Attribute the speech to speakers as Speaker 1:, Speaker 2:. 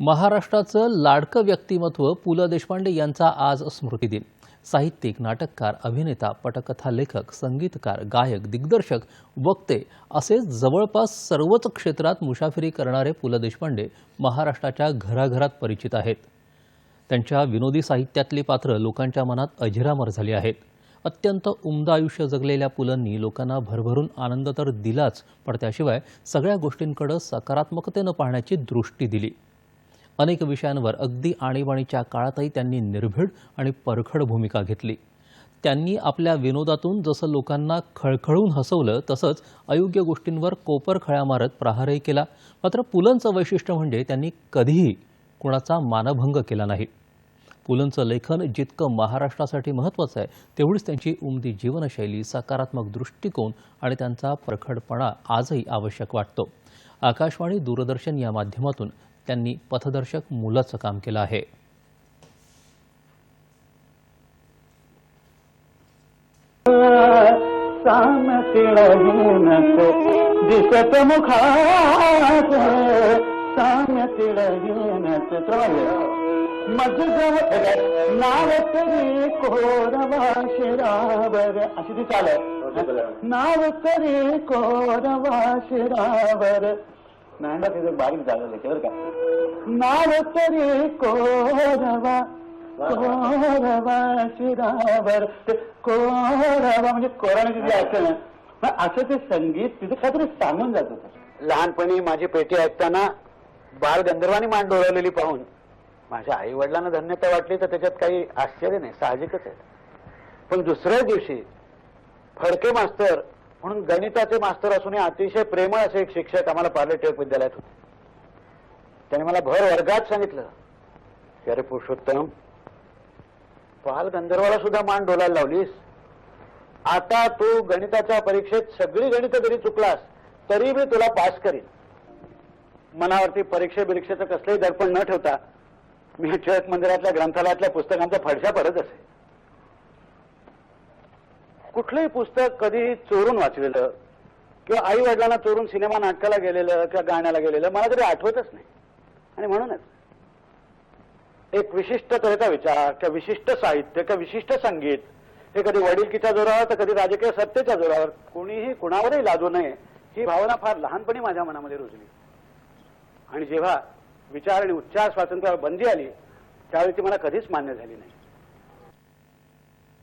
Speaker 1: महाराष्ट्राचं लाडकं व्यक्तिमत्व पु ल देशपांडे यांचा आज स्मृतिदिन साहित्यिक नाटककार अभिनेता पटकथा लेखक संगीतकार गायक दिग्दर्शक वक्ते असे जवळपास सर्वच क्षेत्रात मुसाफिरी करणारे पु ल देशपांडे महाराष्ट्राच्या घराघरात परिचित आहेत. त्यांच्या विनोदी साहित्यातली पात्रं लोकांच्या मनात अजिरामर झाली आहेत. अत्यंत उमदा आयुष्य जगलेल्या पुलंनी लोकांना भरभरून आनंद तर दिलाच पण त्याशिवाय सगळ्या गोष्टींकडे सकारात्मकतेनं पाहण्याची दृष्टी दिली. अनेक विषयांवर अगदी आणीबाणीच्या काळातही त्यांनी निर्भीड आणि परखड भूमिका घेतली. त्यांनी आपल्या विनोदातून जसं लोकांना खळखळून हसवलं तसंच अयोग्य गोष्टींवर कोपर खळ्या मारत प्रहारही केला. मात्र पुलंचं वैशिष्ट्य म्हणजे त्यांनी कधीही कुणाचा मानभंग केला नाही. पुलंचं लेखन जितकं महाराष्ट्रासाठी महत्त्वाचं आहे तेवढीच त्यांची उमदी जीवनशैली सकारात्मक दृष्टिकोन आणि त्यांचा प्रखडपणा आजही आवश्यक वाटतो. आकाशवाणी दूरदर्शन या माध्यमातून त्यांनी पथदर्शक मुलाचं काम केलं आहे.
Speaker 2: नाव तरी कोरवा शिरावर. अशी ती चालत नाव तरी कोरवा शिरावर. नांदा तिथे बारीक झालं त्याच्यावर का नाव तरी कोरवा कोरवा शिरावर ते कोरवा म्हणजे कोराण्याची जी असते ना मग असं ते संगीत तिथे काहीतरी सांगून जात होतं. लहानपणी माझी पेटी ऐकताना बाळ गंधर्वानी मान डोळवलेली पाहून माझ्या आई वडिलांना धन्यता वाटली तर त्याच्यात काही आश्चर्य नाही साहजिकच आहे. पण दुसऱ्या दिवशी फडके मास्तर म्हणून गणिताचे मास्तर असून अतिशय प्रेमळ असे एक शिक्षक आम्हाला पार्ले टिळक विद्यालयात होते. त्याने मला भर वर्गात सांगितलं की अरे पुरुषोत्तम पाल गंधर्वाला सुद्धा मान डोलायला लावलीस. आता तू गणिताच्या परीक्षेत सगळी गणित जरी चुकलास तरी मी तुला पास करीन. मनावरती परीक्षे बिरीक्षेचं कसलंही दर्पण न ठेवता मी टिळक मंदिरातल्या ग्रंथालयातल्या पुस्तकांचा फडशा पडत असे. कुठलंही पुस्तक कधी चोरून वाचलेलं किंवा आई वडिलांना चोरून सिनेमा नाटकाला गेलेलं किंवा गाण्याला गेलेलं मला तरी आठवतच नाही. आणि म्हणूनच एक विशिष्ट तऱ्हेचा विचार किंवा विशिष्ट साहित्य किंवा विशिष्ट संगीत हे कधी वडीलकीच्या जोरावर तर कधी राजकीय सत्तेच्या जोरावर कोणीही कुणावरही लाजू नये ही भावना फार लहानपणी माझ्या मनामध्ये रुजली. आणि जेव्हा विचार आणि उच्चार स्वातंत्र्यावर बंदी आली त्यावेळी ती मला कधीच मान्य झाली नाही.